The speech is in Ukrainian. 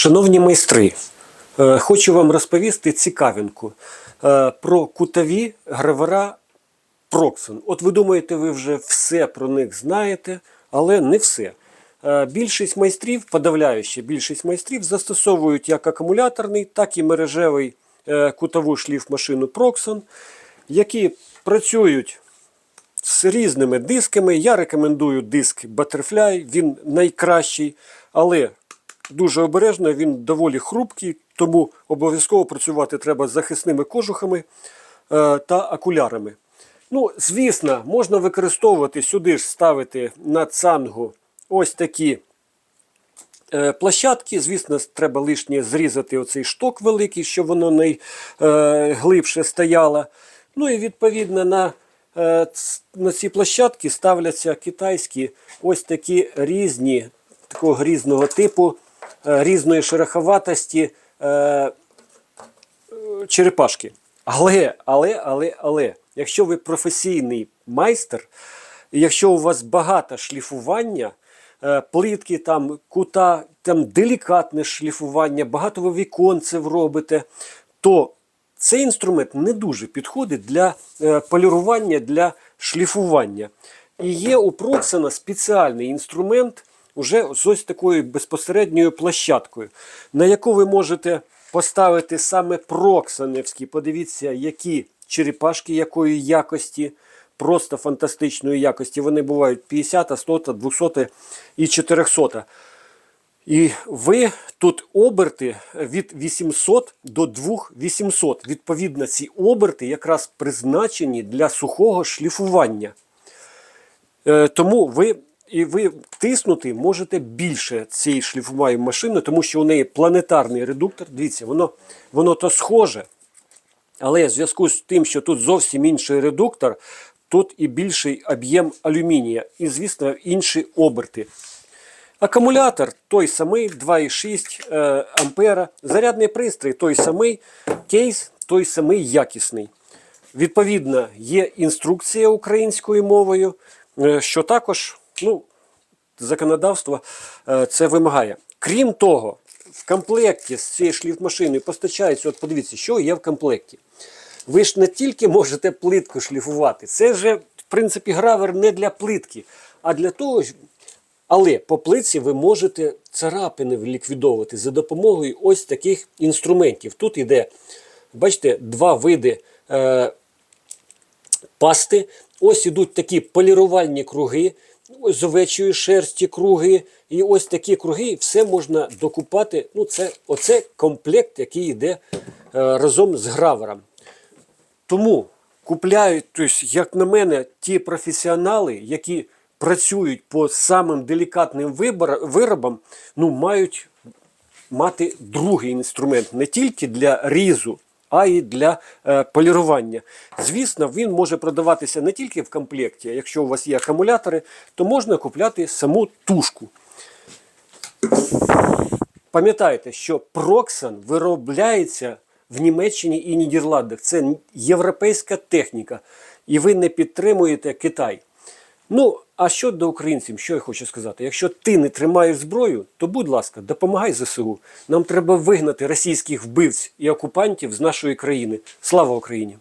Шановні майстри, е, хочу вам розповісти цікавинку е, про кутові гравера Проксон. От ви думаєте, ви вже все про них знаєте, але не все. Е, Більшість майстрів, подавляюча більшість майстрів, застосовують як акумуляторний, так і мережевий кутову шліфмашину Проксон, які працюють з різними дисками. Я рекомендую диск Butterfly, він найкращий, але дуже обережно, він доволі хрупкий, тому обов'язково працювати треба з захисними кожухами е, та окулярами. Ну, звісно, можна використовувати сюди ж ставити на цангу ось такі е, площадки. Звісно, треба лишнє зрізати оцей шток великий, щоб воно найглибше стояло. Ну і відповідно на, е, на ці площадки ставляться китайські ось такі різні, такого різного типу, е, різної шероховатості е, черепашки. Але, але, але, але, якщо ви професійний майстер, якщо у вас багато шліфування, е, плитки, там, кута, там делікатне шліфування, багато ви віконців робите, то цей інструмент не дуже підходить для е, полірування, для шліфування. І є у Проксона спеціальний інструмент уже з ось такою безпосередньою площадкою, на яку ви можете поставити саме проксоневські. Подивіться, які черепашки якої якості, просто фантастичної якості. Вони бувають 50, 100, 200 і 400. І ви тут оберти від 800 до 2800. Відповідно, ці оберти якраз призначені для сухого шліфування. Е, Тому ви і ви тиснути можете більше цієї шліфувальної машини, тому що у неї планетарний редуктор. Дивіться, воно, воно то схоже. Але в зв'язку з тим, що тут зовсім інший редуктор, тут і більший об'єм алюмінія, і, звісно, інші оберти. Акумулятор той самий 2,6 е, ампера. Зарядний пристрій той самий, кейс той самий якісний. Відповідно, є інструкція українською мовою, е, що також ну, законодавство е, це вимагає. Крім того, в комплекті з цією шліфмашиною постачається, от подивіться, що є в комплекті. Ви ж не тільки можете плитку шліфувати, це вже, в принципі, гравер не для плитки, а для того, але по плитці ви можете царапини ліквідовувати за допомогою ось таких інструментів. Тут іде, бачите, два види е, пасти. Ось ідуть такі полірувальні круги, з овечої шерсті круги. І ось такі круги, все можна докупати. Ну, це, оце комплект, який йде е, разом з гравером. Тому купляють, тобто, як на мене, ті професіонали, які працюють по самим делікатним виробам, ну, мають мати другий інструмент не тільки для різу, а й для е, полірування. Звісно, він може продаватися не тільки в комплекті. а Якщо у вас є акумулятори, то можна купляти саму тушку. Пам'ятайте, що Проксан виробляється в Німеччині і Нідерландах. Це європейська техніка, і ви не підтримуєте Китай. Ну, а щодо українців, що я хочу сказати? Якщо ти не тримаєш зброю, то будь ласка, допомагай ЗСУ. Нам треба вигнати російських вбивць і окупантів з нашої країни. Слава Україні!